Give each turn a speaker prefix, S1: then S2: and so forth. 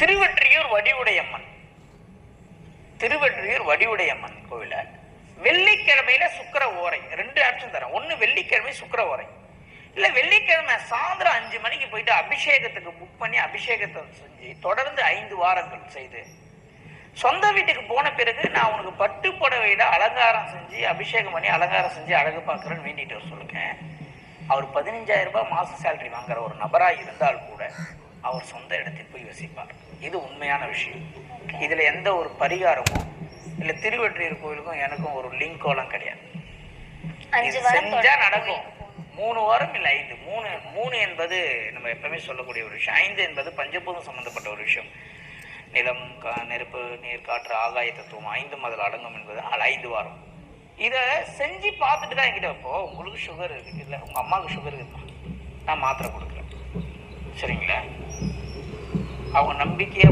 S1: திருவெற்றியூர் வடிவுடையம்மன். திருவெற்றியூர் வடிவுடையம்மன் கோவில வெள்ளிக்கிழமையில சுக்கிர ஓரை. ரெண்டு ஆப்ஷன் தரேன். ஒன்னு வெள்ளிக்கிழமை சுக்கிர ஓரை. இல்ல வெள்ளிக்கிழமை சாயந்தரம் அஞ்சு மணிக்கு போயிட்டு அபிஷேகத்துக்கு புக் பண்ணி அபிஷேகத்தை செஞ்சு தொடர்ந்து ஐந்து வாரங்கள் செய்து சொந்த வீட்டுக்கு போன பிறகு நான் உனக்கு பட்டு புடவையில அலங்காரம் செஞ்சு அபிஷேகம் பண்ணி அலங்காரம் செஞ்சு அழகு பார்க்கறேன்னு வேண்டிட்டு வர சொல்லுங்க. அவர் பதினஞ்சாயிரம் ரூபாய் மாச சேலரி வாங்குற ஒரு நபராக இருந்தால் கூட அவர் சொந்த இடத்தில் போய் வசிப்பார் இது உண்மையான விஷயம். இதுல எந்த ஒரு பரிகாரமும் இல்ல திருவெற்றியூர் கோயிலுக்கும் எனக்கும் ஒரு லிங்கோலம் கிடையாது. இது
S2: வாரம்
S1: செஞ்சா
S2: தொடர்ந்து
S1: நடக்கும். மூணு வாரம் இல்ல ஐந்து. மூணு மூணு என்பது நம்ம எப்பவுமே சொல்லக்கூடிய ஒரு விஷயம். ஐந்து என்பது பஞ்சபூதம் சம்பந்தப்பட்ட ஒரு விஷயம். நிலம் கா- நெருப்பு நீர் காற்று ஆகாய தத்துவம் ஐந்தும் அதில் அடங்கும் என்பது ஐந்து வாரம். இதை செஞ்சு பார்த்துட்டு தான் என்கிட்ட இப்போ உங்களுக்கு சுகர் இருக்கு. இல்லை உங்க அம்மாவுக்கு சுகர் இருக்குமா? நான் மாத்திரை கொடுக்குறேன். சரிங்களா? ಅವು ನಂಬಿಕೆಯ